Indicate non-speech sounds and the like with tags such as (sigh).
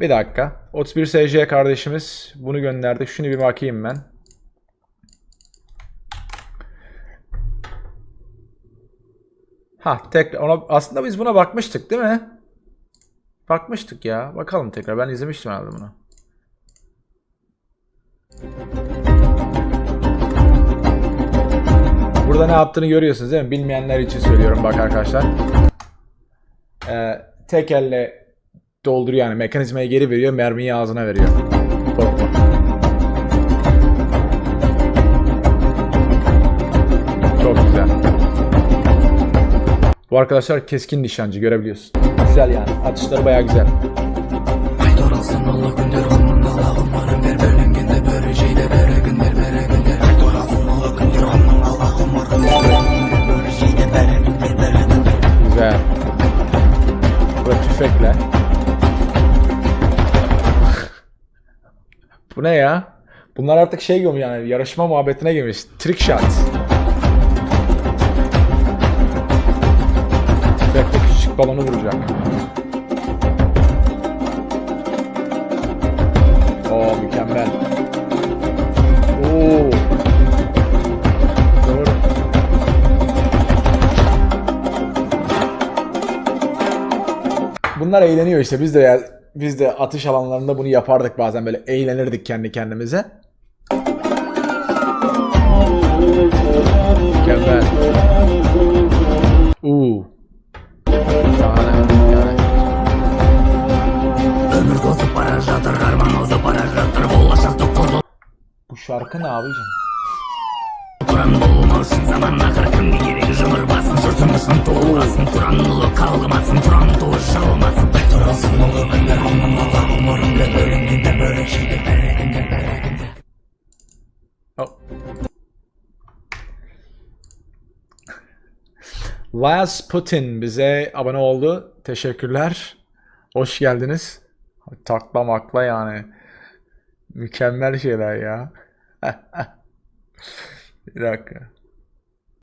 Bir dakika. 31 SC kardeşimiz bunu gönderdi. Şunu bir bakayım ben. Ha tekrar ona aslında biz buna bakmıştık değil mi? Bakmıştık ya. Bakalım tekrar. Ben izlemiştim herhalde bunu. Burada ne yaptığını görüyorsunuz değil mi? Bilmeyenler için söylüyorum bak arkadaşlar. Ee, tek elle dolduruyor yani mekanizmaya geri veriyor, mermiyi ağzına veriyor. Çok güzel. Bu arkadaşlar keskin nişancı görebiliyorsun. Güzel yani. Atışları bayağı güzel. Aytoralsın Allah gündür Bu ne ya? Bunlar artık şey gibi yani yarışma muhabbetine girmiş. Trick shot. Tüfekle küçük balonu vuracak. Oo mükemmel. Oo. Doğru. Bunlar eğleniyor işte. Biz de ya, biz de atış alanlarında bunu yapardık bazen böyle eğlenirdik kendi kendimize. Mükemmel. Uuu. Şahane. Bu şarkı ne abicim? Kuran bulmasın zamanla kırkın bir geri jımır basın Sırtımızın tuğlasın Turan ulu kalmasın Turan tuğu şalmasın Laz Putin bize abone oldu. Teşekkürler. Hoş geldiniz. Takla makla yani. Mükemmel şeyler ya. (laughs) Bir dakika.